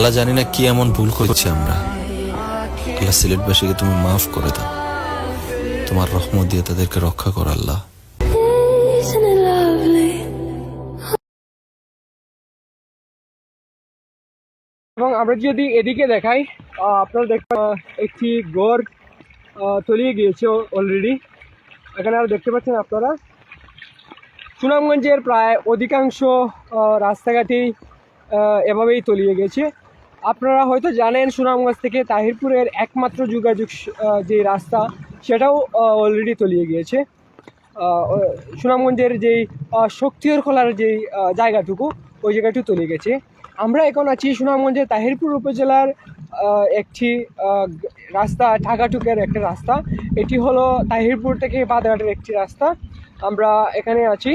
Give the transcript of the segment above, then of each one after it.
আল্লাহ জানি না কি এমন ভুল করছি আমরা। আল্লাহ সিলেটবাসীকে তুমি মাফ করে দাও। তোমার রহমত দিয়ে তাদেরকে রক্ষা করো আল্লাহ? এবং আমরা যদি এদিকে দেখাই আহ, আপনারা দেখতে একটি গড় আহ, তলিয়ে গিয়েছে অলরেডি এখানে আর দেখতে পাচ্ছেন আপনারা। সুনামগঞ্জের প্রায় অধিকাংশ আহ, রাস্তাঘাটেই আহ, এভাবেই তলিয়ে গেছে। আপনারা হয়তো জানেন সুনামগঞ্জ থেকে তাহিরপুরের একমাত্র যোগাযোগ যে রাস্তা, সেটাও অলরেডি তলিয়ে গিয়েছে। সুনামগঞ্জের যেই শক্তিয়র খোলার যেই জায়গাটুকু, ওই জায়গাটি তলে গেছে। আমরা এখন আছি সুনামগঞ্জের তাহিরপুর উপজেলার একটি রাস্তা, ঢাকাটুকের একটা রাস্তা। এটি হলো তাহিরপুর থেকে বাদাঘাটের একটি রাস্তা। আমরা এখানে আছি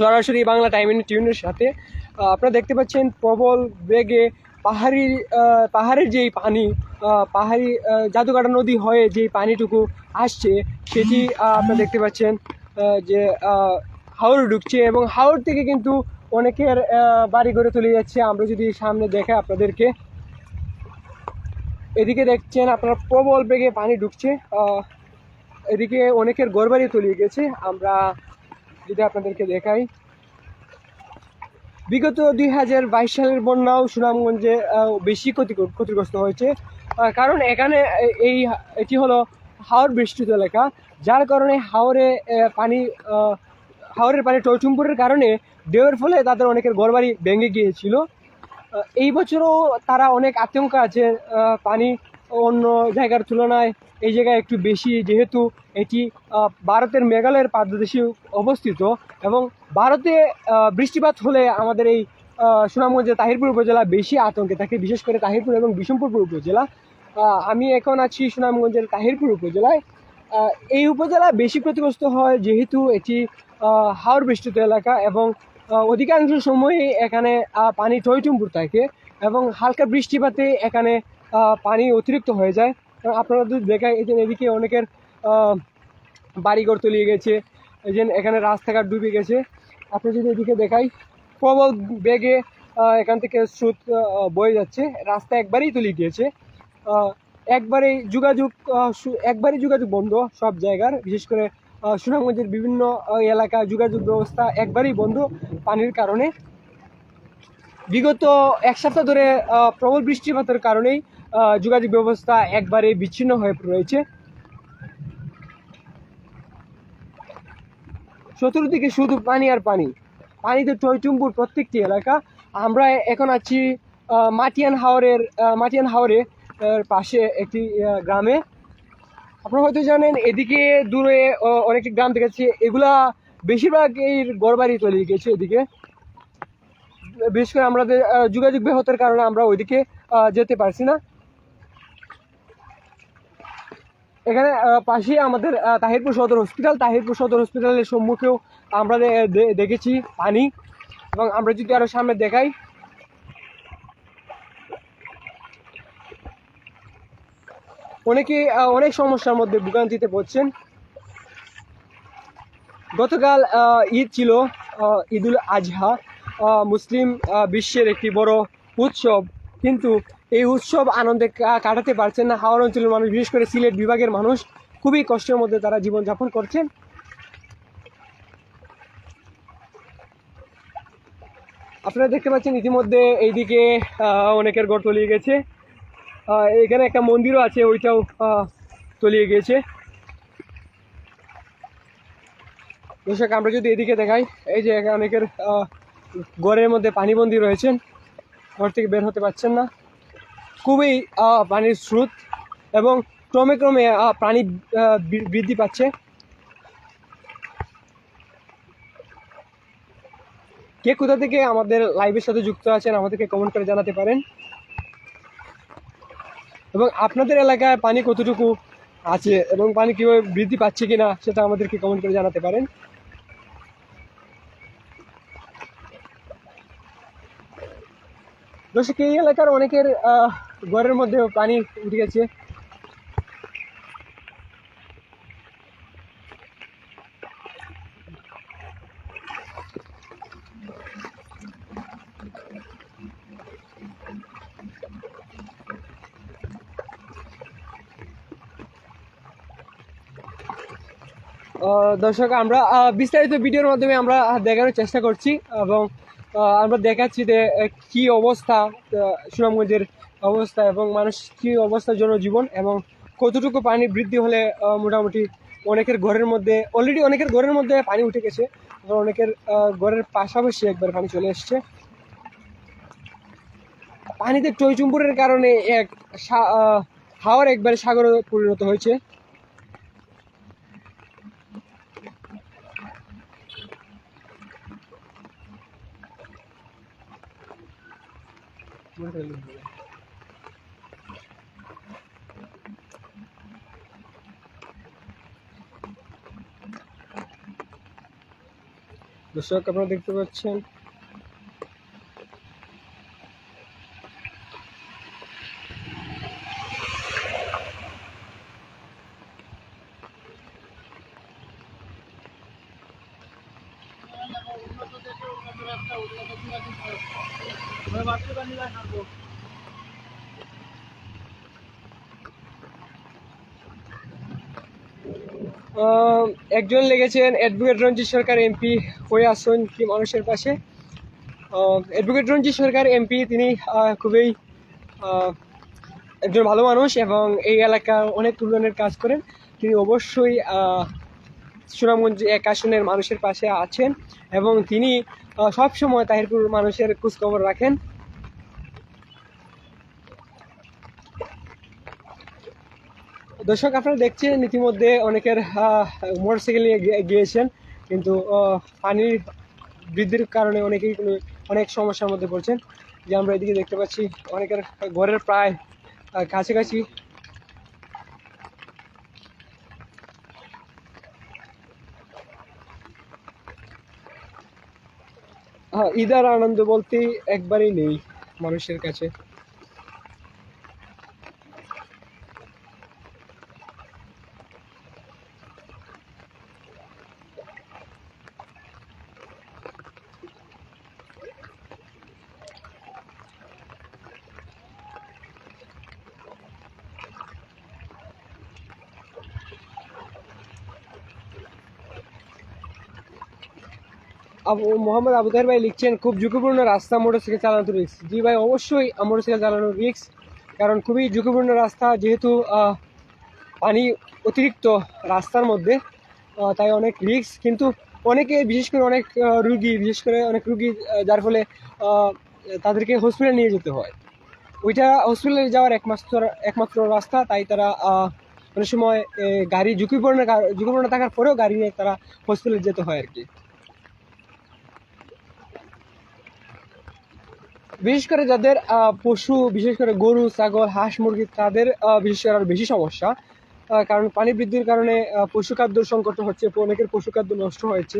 সরাসরি বাংলা টাইম টিউনের সাথে। আপনারা দেখতে পাচ্ছেন প্রবল বেগে পাহাড়ি পাহাড়ের যেই পানি পাহাড়ি জাদুকাটা নদী হয়ে যেই পানিটুকু আসছে, সেটি আপনারা দেখতে পাচ্ছেন যে হাওড় ঢুকছে এবং হাওড় থেকে কিন্তু অনেকের বাড়ি ঘরে চলে যাচ্ছে। আমরা যদি সামনে দেখে আপনাদেরকে, এদিকে দেখছেন আপনারা প্রবল বেগে পানি ঢুকছে এদিকে অনেকের ঘরবাড়ি তলিয়ে গেছে। আমরা যদি আপনাদেরকে দেখাই বিগত দুই হাজার বাইশ সালের বন্যাও সুনামগঞ্জে বেশি ক্ষতি, ক্ষতিগ্রস্ত হয়েছে। কারণ এখানে এই, এটি হলো হাওর বিস্তৃত এলাকা, যার কারণে হাওরে পানি হাওরের পানি টইটুম্পুরের কারণে ঢেউয়ের ফলে তাদের অনেকের ঘরবাড়ি ভেঙে গিয়েছিল। এই বছরও তারা অনেক আতঙ্ক আছে পানি অন্য জায়গার তুলনায় এই জায়গায় একটু বেশি, যেহেতু এটি ভারতের মেঘালয়ের পাদদেশে অবস্থিত এবং ভারতে বৃষ্টিপাত হলে আমাদের এই সুনামগঞ্জের তাহিরপুর উপজেলা বেশি আতঙ্কে থাকে, বিশেষ করে তাহিরপুর এবং বিশম্পুরপুর উপজেলা। আমি এখন আছি সুনামগঞ্জের তাহিরপুর উপজেলায়। এই উপজেলা বেশি ক্ষতিগ্রস্ত হয় যেহেতু এটি হাওর বেষ্টিত এলাকা এবং অধিকাংশ সময়ই এখানে পানি টইটুম্বুর থাকে এবং হালকা বৃষ্টিপাতে এখানে পানি অতিরিক্ত হয়ে যায়। আপনারা যদি দেখায় এই যে এদিকে অনেকের বাড়িঘর তলিয়ে গেছে এই যে এখানে রাস্তাঘাট ডুবে গেছে। আপনি যদি এদিকে দেখাই প্রবল বেগে এখান থেকে স্রোত বয়ে যাচ্ছে। রাস্তা একবারেই তলিয়ে গিয়েছে। আহ, একবারেই যোগাযোগ একবারেই যোগাযোগ বন্ধ সব জায়গার। বিশেষ করে সুনামগঞ্জের বিভিন্ন এলাকা যোগাযোগ ব্যবস্থা একবারেই বন্ধ পানির কারণে। বিগত এক সপ্তাহ ধরে প্রবল বৃষ্টিপাতের কারণেই যোগাযোগ ব্যবস্থা একবারে বিচ্ছিন্ন হয়ে রয়েছে। চতুর্দিকে শুধু পানি আর পানি। পানিতে টইটুম্বুর প্রত্যেকটি এলাকা। আমরা এখন আছি মাটিয়ান হাওরের মাটিয়ান হাওরে পাশে একটি গ্রামে। আপনারা হয়তো জানেন, এদিকে দূরে অনেকটি গ্রাম দেখাচ্ছে এগুলা বেশিরভাগ এই গড়বাড়ি চলে গেছে এদিকে। বিশেষ করে আমাদের যোগাযোগ ব্যাহতের কারণে আমরা ওইদিকে যেতে পারছি না। এখানে পাশেই আমাদের তাহিরপুর সদর হসপিটাল তাহিরপুর সদর হসপিটালের সম্মুখেও আমরা দেখেছি পানি। এবং আমরা যদি আরও সামনে দেখাই, অনেকে অনেক সমস্যার মধ্যে ভোগান্তিতে পড়ছেন। গতকাল ঈদ ছিল ঈদুল আজহা। মুসলিম বিশ্বের একটি বড় উৎসব। কিন্তু এই উৎসব আনন্দে কাটাতে পারছেন না। হাওড় অঞ্চলের মানুষ, বিশেষ করে সিলেট বিভাগের মানুষ, খুবই কষ্টের মধ্যে তারা জীবনযাপন করছেন। আপনারা দেখতে পাচ্ছেন ইতিমধ্যে এইদিকে অনেকের ঘর তলিয়ে গেছে। এখানে একটা মন্দিরও আছে, ওইটাও তলিয়ে গিয়েছে দর্শক, আমরা যদি এদিকে দেখাই, এই যে অনেকের ঘরের মধ্যে পানিবন্দি রয়েছেন। ঘর থেকে বের হতে পারছেন না। খুবই পানির স্রোত এবং ক্রমে ক্রমে পানি বৃদ্ধি পাচ্ছে। কে কোথা থেকে আমাদের লাইভের সাথে যুক্ত আছেন আমাদেরকে কমেন্ট করে জানাতে পারেন। এবং আপনাদের এলাকায় পানি কতটুকু আছে এবং পানি কীভাবে বৃদ্ধি পাচ্ছে কিনা সেটা আমাদেরকে কমেন্ট করে জানাতে পারেন। দর্শক, এই এলাকার অনেকের ঘরের মধ্যে পানি উঠে গেছে। দর্শক, আমরা বিস্তারিত ভিডিওর মাধ্যমে আমরা দেখানোর চেষ্টা করছি এবং আমরা দেখাচ্ছি যে কি অবস্থা সুনামগঞ্জের অবস্থা এবং মানুষ কি অবস্থার জনজীবন এবং কতটুকু পানি বৃদ্ধি হলে মোটামুটি অনেকের ঘরের মধ্যে অলরেডি অনেকের ঘরের মধ্যে পানি উঠে গেছে অনেকের ঘরের পাশাপাশি একবার পানি চলে এসছে। পানিতে টইচুম্বুরের কারণে এক হাওয়ার একবারে সাগরে পরিণত হয়েছে। দর্শক আপনারা দেখতে পাচ্ছেন একজন লেগেছেন অ্যাডভোকেট রঞ্জিত সরকার এমপি হয়ে আসুন কি মানুষের পাশে। অ্যাডভোকেট রঞ্জিত সরকার এমপি তিনি খুবই একজন ভালো মানুষ এবং এই এলাকার অনেক উন্নয়নের কাজ করেন। তিনি অবশ্যই সুনামগঞ্জ এক আসনের মানুষের পাশে আছেন এবং তিনি আহ, সবসময় তাহিরপুর মানুষের খোঁজখবর রাখেন। দর্শক আপনারা দেখছেন ইতিমধ্যে অনেকের মোটরসাইকেল নিয়ে গিয়েছেন কিন্তু পানির বৃদ্ধির কারণে অনেকেই অনেক সমস্যার মধ্যে পড়ছেন। যে আমরা এদিকে দেখতে পাচ্ছি অনেকের ঘরের প্রায় আহ, ঈদের আনন্দ বলতে একবারই নেই মানুষের কাছে। মোহাম্মদ আবুদার ভাই লিখছেন, খুব ঝুঁকিপূর্ণ রাস্তা মোটরসাইকেল চালানো রিক্স জি ভাই, অবশ্যই মোটরসাইকেল চালানো রিক্স কারণ খুবই ঝুঁকিপূর্ণ রাস্তা, যেহেতু পানি অতিরিক্ত রাস্তার মধ্যে তাই অনেক রিক্স কিন্তু অনেকে, বিশেষ করে অনেক রুগী, বিশেষ করে অনেক রুগী যার ফলে তাদেরকে হসপিটালে নিয়ে যেতে হয়। ওইটা হসপিটালে যাওয়ার একমাত্র একমাত্র রাস্তা, তাই তারা অনেক সময় গাড়ি ঝুঁকিপূর্ণ ঝুঁকিপূর্ণ থাকার পরেও গাড়ি নিয়ে তারা হসপিটালে যেতে হয় আর কি বিশেষ করে যাদের পশু, বিশেষ করে গরু, ছাগল, হাঁস, মুরগি, তাদের বিশেষ করে আরও বেশি সমস্যা। কারণ পানি বৃদ্ধির কারণে পশু খাদ্য সংকট হচ্ছে, অনেকের পশু খাদ্য নষ্ট হয়েছে।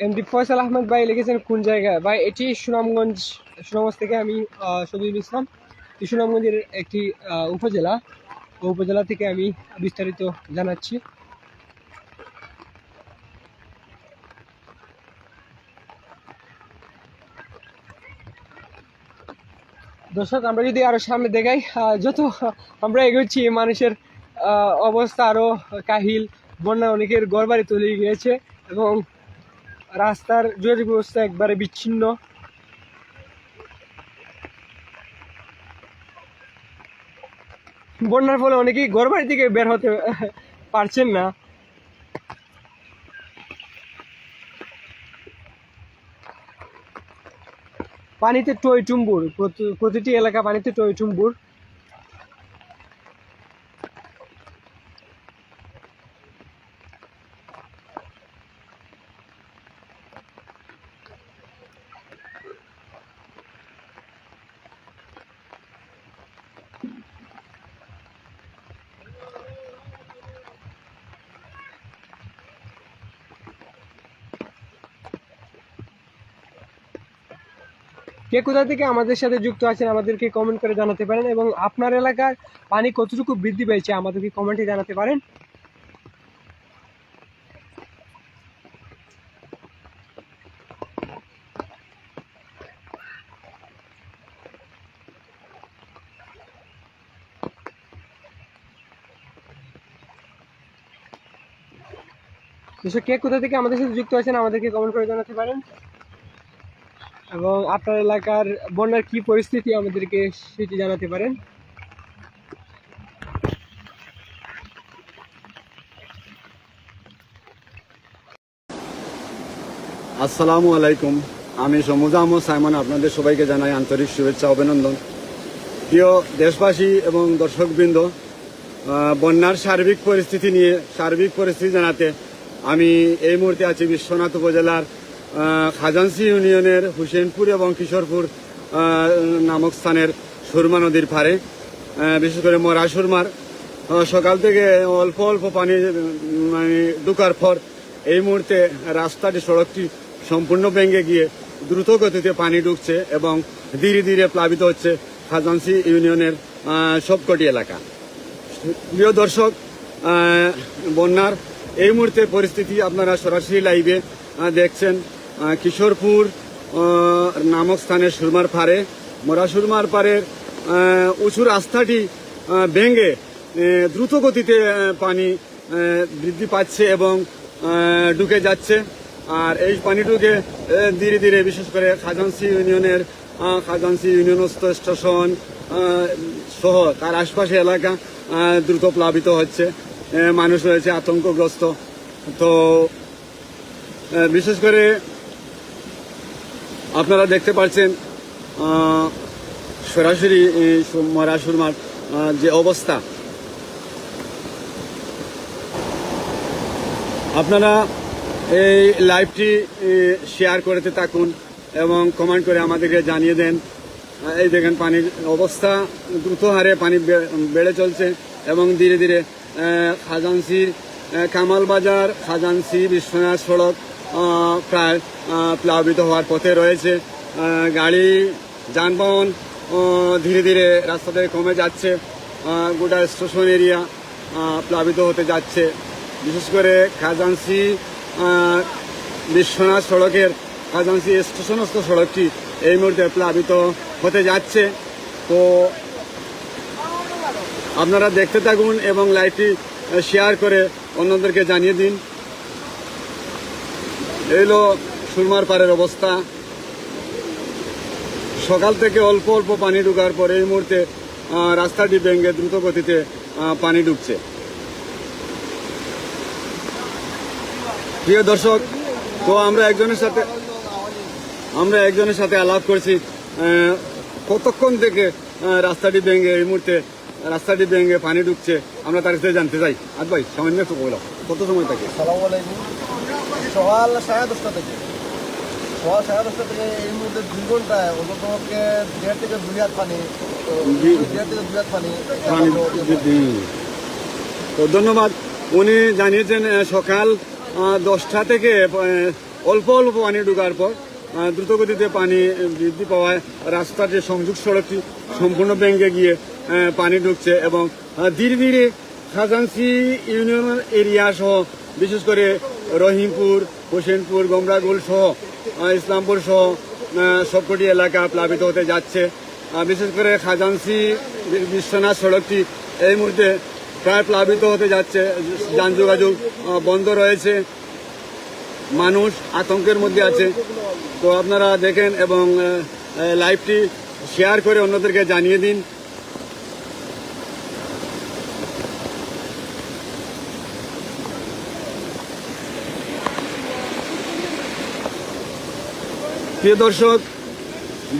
এমডি ফয়সাল আহমেদ ভাই লিখেছেন কোন জায়গায়? ভাই এটি সুনামগঞ্জ সুনামগঞ্জ থেকে আমি আহ, ইসলাম। সুনামগঞ্জের একটি উপজেলা। উপজেলা থেকে আমি বিস্তারিত জানাচ্ছি। দর্শক আমরা যদি আরও সামনে দেখাই যত আমরা এগোচ্ছি মানুষের অবস্থা আরও কাহিল বন্যা অনেকের ঘরবাড়ি তলিয়ে গিয়েছে এবং রাস্তার যোগাযোগ ব্যবস্থা একবারে বিচ্ছিন্ন। বন্যার ফলে অনেকেই ঘর বাড়ি থেকে বের হতে পারছেন না। পানিতে টই টুম্বুর প্রতি- প্রতিটি এলাকা পানিতে টই টুম্বুর কে কোথা থেকে আমাদের সাথে যুক্ত আছেন আমাদেরকে কমেন্ট করে জানাতে পারেন এবং আপনার এলাকার পানি কতটুকু বৃদ্ধি পেয়েছে আমাদেরকে কমেন্টে জানাতে পারেন। কে কোথা থেকে আমাদের সাথে যুক্ত আছেন আমাদেরকে কমেন্ট করে জানাতে পারেন। এবং আপনার এলাকার বন্যার কি পরিস্থিতি আমাদেরকে সেটি জানাতে পারেন। আসসালামু আলাইকুম। আমি সমুজা আহমদ সাইমন, আপনাদের সবাইকে জানাই আন্তরিক শুভেচ্ছা, অভিনন্দন। প্রিয় দেশবাসী এবং দর্শকবৃন্দ বন্যার সার্বিক পরিস্থিতি নিয়ে সার্বিক পরিস্থিতি জানাতে আমি এই মুহূর্তে আছি বিশ্বনাথ উপজেলার খাজানসি ইউনিয়নের হুসেনপুর এবং কিশোরপুর নামক স্থানের সুরমা নদীর পাড়ে। বিশেষ করে মরা সুরমার সকাল থেকে অল্প অল্প পানি মানে ঢুকার পর এই মুহূর্তে রাস্তাটি, সড়কটি সম্পূর্ণ ভেঙে গিয়ে দ্রুত গতিতে পানি ঢুকছে এবং ধীরে ধীরে প্লাবিত হচ্ছে খাজানসি ইউনিয়নের সবকটি এলাকা। প্রিয় দর্শক বন্যার এই মুহূর্তে পরিস্থিতি আপনারা সরাসরি লাইভে দেখছেন। কিশোরপুর নামক স্থানে সুরমার পাড়ে, মোরা সুরমার পাড়ের উঁচু রাস্তাটি ভেঙে দ্রুত গতিতে পানি বৃদ্ধি পাচ্ছে এবং ঢুকে যাচ্ছে। আর এই পানি ঢুকে ধীরে ধীরে, বিশেষ করে খাজানসি ইউনিয়নের খাজানসি ইউনিয়নস্থ স্টেশন সহ তার আশপাশে এলাকা দ্রুত প্লাবিত হচ্ছে। মানুষ রয়েছে আতঙ্কগ্রস্ত। তো বিশেষ করে আপনারা দেখতে পাচ্ছেন সরাসরি মরা সুরমার যে অবস্থা। আপনারা এই লাইভটি শেয়ার করতে থাকুন এবং কমেন্ট করে আমাদেরকে জানিয়ে দেন। এই দেখেন পানির অবস্থা, দ্রুত হারে পানি বেড়ে চলছে এবং ধীরে ধীরে খাজানসির কামাল বাজার খাজানসি বিশ্বনাথ সড়ক প্রায় প্লাবিত হওয়ার পথে রয়েছে। গাড়ি, যানবাহন ধীরে ধীরে রাস্তা থেকে কমে যাচ্ছে। গোটা স্টেশন এরিয়া প্লাবিত হতে যাচ্ছে। বিশেষ করে খাজানসি বিশ্বনাথ সড়কের খাজানসি স্টেশনস্থ সড়কটি এই মুহূর্তে প্লাবিত হতে যাচ্ছে। তো আপনারা দেখতে থাকুন এবং লাইভটি শেয়ার করে অন্যদেরকে জানিয়ে দিন। এই হলো সুরমার পাড়ের অবস্থা। সকাল থেকে অল্প অল্প পানি ঢুকার পর এই মুহূর্তে রাস্তাটি ভেঙে দ্রুত গতিতে পানি ঢুকছে। প্রিয় দর্শক, তো আমরা একজনের সাথে, আমরা একজনের সাথে আলাপ করছি। কতক্ষণ থেকে রাস্তাটি ভেঙে, এই মুহূর্তে রাস্তাটি ভেঙে পানি ঢুকছে, আমরা তার কাছে জানতে চাই। আজ ভাই, সামান্য একটু বলো, কত সময় থাকে? সকাল সাড়ে দশটা থেকে। সকাল সাড়ে দশটা থেকে এই মুহূর্তে দুই ঘন্টায় অন্তত পক্ষে দেড় থেকে দুই হাত পানি দেড় থেকে দুই হাত পানি তো ধন্যবাদ। উনি জানিয়েছেন সকাল দশটা থেকে অল্প অল্প পানি ঢুকার পর দ্রুতগতিতে পানি বৃদ্ধি পাওয়ায় রাস্তার যে সংযোগ সড়কটি সম্পূর্ণ ভেঙে গিয়ে পানি ঢুকছে এবং ধীরে ধীরে খাজানসি ইউনিয়ন এরিয়া সহ বিশেষ করে রহিমপুর, হোসেনপুর, গমরাগুল সহ ইসলামপুর সহ সবকটি এলাকা প্লাবিত হতে যাচ্ছে। বিশেষ করে খাজানসি বিশ্বনাথ সড়কটি এই মুহূর্তে প্রায় প্লাবিত হতে যাচ্ছে। যান যোগাযোগ বন্ধ রয়েছে। মানুষ আতঙ্কের মধ্যে আছে। তো আপনারা দেখেন এবং লাইভটি শেয়ার করে অন্যদেরকে জানিয়ে দিন। প্রিয় দর্শক,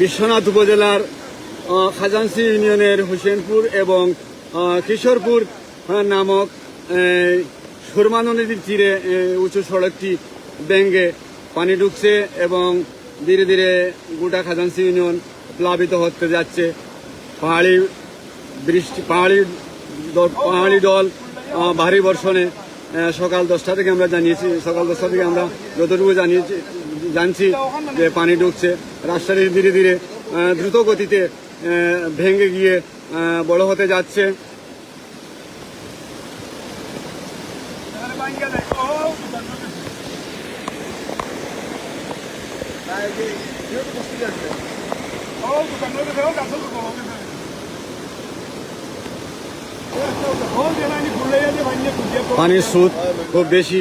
বিশ্বনাথ উপজেলার খাজানসি ইউনিয়নের হুসেনপুর এবং কিশোরপুর নামক সুরমা নদীর তীরে উঁচু সড়কটি ব্যাঙ্গে পানি ঢুকছে এবং ধীরে ধীরে গোটা খাজানসি ইউনিয়ন প্লাবিত হতে যাচ্ছে। পাহাড়ি বৃষ্টি পাহাড়ি পাহাড়ি দল ভারী বর্ষণে সকাল দশটা থেকে আমরা জানিয়েছি, সকাল দশটা থেকে আমরা যতটুকু জানিয়েছি, জানছি যে পানি ঢুকছে। রাস্তাটি ধীরে ধীরে দ্রুত গতিতে ভেঙে গিয়ে বড় হতে যাচ্ছে। পানির স্রোত খুব বেশি।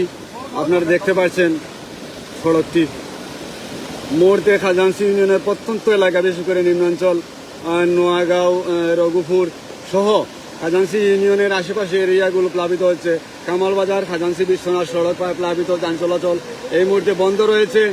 আপনারা দেখতে পাচ্ছেন সড়কটি। মোড়তে খাজানসি ইউনিয়নের প্রত্যন্ত এলাকা বিশেষ করে নিম্নাঞ্চল নোয়াগাঁও রঘুপুর সহ খাজানসি ইউনিয়নের আশেপাশে এরিয়াগুলো প্লাবিত হচ্ছে। কামালবাজার খাজানসি বিশ্বনাথ সড়ক প্লাবিত যান চলাচল এই মুহূর্তে বন্ধ রয়েছে।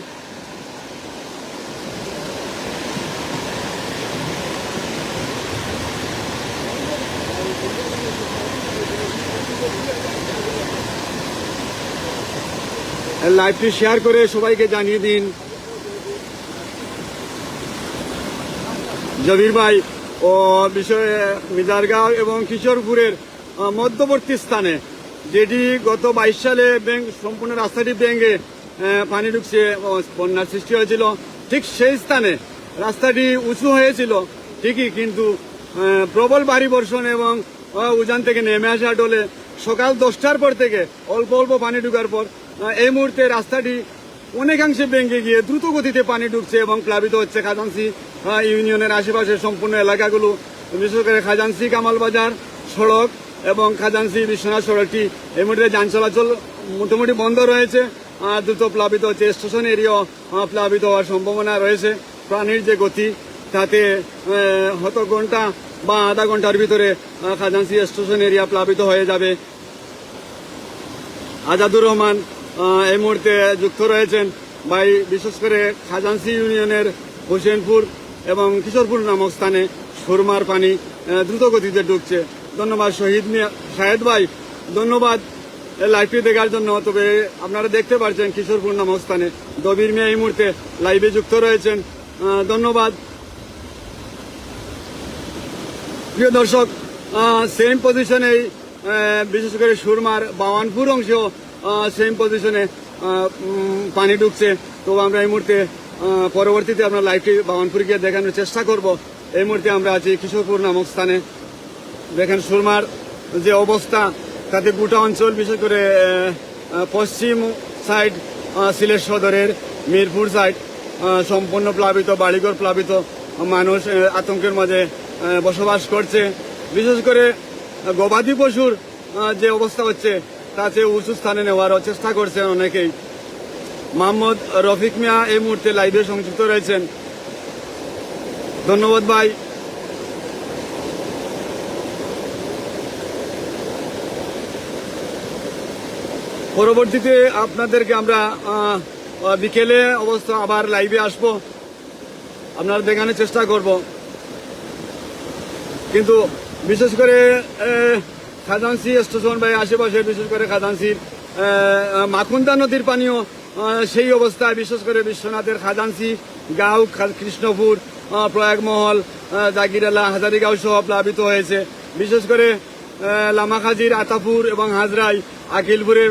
লাইভটি শেয়ার করে সবাইকে জানিয়ে দিন। জবির ভাই ও বিষয়ে মিজারগাঁও এবং কিশোরপুরের মধ্যবর্তী স্থানে, যেটি গত বাইশ সালে ব্যাংক, সম্পূর্ণ রাস্তাটি ব্যাঙ্গে পানি ঢুকছে বন্যার সৃষ্টি হয়েছিল। ঠিক সেই স্থানে রাস্তাটি উঁচু হয়েছিল, ঠিকই, কিন্তু প্রবল ভারী বর্ষণ এবং উজান থেকে নেমে আসা ডলে সকাল দশটার পর থেকে অল্প অল্প পানি ঢুকার পর এই মুহূর্তে রাস্তাটি অনেকাংশে ভেঙে গিয়ে দ্রুত গতিতে পানি ঢুকছে এবং প্লাবিত হচ্ছে খাজানসি ইউনিয়নের আশেপাশের সম্পূর্ণ এলাকাগুলো। বিশেষ করে খাজানসি কামালবাজার সড়ক এবং খাজানসি বিশ্বনাথ সড়কটি এই মুহূর্তে যান চলাচল মোটামুটি বন্ধ রয়েছে। দ্রুত প্লাবিত হচ্ছে স্টেশন এরিয়াও প্লাবিত হওয়ার সম্ভাবনা রয়েছে। প্রাণীর যে গতি, তাতে হত ঘণ্টা বা আধা ঘণ্টার ভিতরে খাজানসি স্টেশন এরিয়া প্লাবিত হয়ে যাবে। আজাদুর রহমান এই মুহূর্তে যুক্ত রয়েছেন ভাই বিশেষ করে খাজানসি ইউনিয়নের হোসেনপুর এবং কিশোরপুর নামক স্থানে সুরমার পানি আহ, দ্রুত গতিতে ঢুকছে ধন্যবাদ শহীদ শাহেদ ভাই। ধন্যবাদ লাইভটি দেখার জন্য। তবে আপনারা দেখতে পাচ্ছেন কিশোরপুর নামক স্থানে। দবির মিয়া এই মুহূর্তে লাইভে যুক্ত রয়েছেন। ধন্যবাদ। প্রিয় দর্শক সেম পজিশনে বিশেষ করে সুরমার বাওয়ানপুর অংশেও সেম পজিশনে পানি ঢুকছে। তো আমরা এই মুহূর্তে পরবর্তীতে আমরা লাইভটি বাওয়ানপুর গিয়ে দেখানোর চেষ্টা করব। এই মুহূর্তে আমরা আছি কিশোরপুর নামক স্থানে। দেখেন সুরমার যে অবস্থা, তাতে গোটা অঞ্চল, বিশেষ করে পশ্চিম সাইড সিলেট সদরের মিরপুর সাইড সম্পূর্ণ প্লাবিত, বাড়িঘর প্লাবিত মানুষ আতঙ্কের মাঝে বসবাস করছে। বিশেষ করে গবাদি পশুর যে অবস্থা হচ্ছে তাতে উঁচু স্থানে নেওয়ার চেষ্টা করছেন অনেকেই। মোহাম্মদ রফিক মিয়া এই মুহূর্তে লাইভে সংযুক্ত রয়েছেন। ধন্যবাদ ভাই। পরবর্তীতে আপনাদেরকে আমরা বিকেলে অবস্থা আবার লাইভে আসব। আপনারা দেখানোর চেষ্টা করব। কিন্তু বিশেষ করে খাজানসি স্টেশন বা আশেপাশে, বিশেষ করে খাজানসির মাকুন্দা নদীর পানিও সেই অবস্থায় বিশেষ করে বিশ্বনাথের খাজানসি গাঁও কৃষ্ণপুর প্রয়াগমহল জাগিরালা, হাজারিগাঁও সহ প্লাবিত হয়েছে। বিশেষ করে লামাখাজির, আতাপুর এবং হাজরাই, আকিলপুরের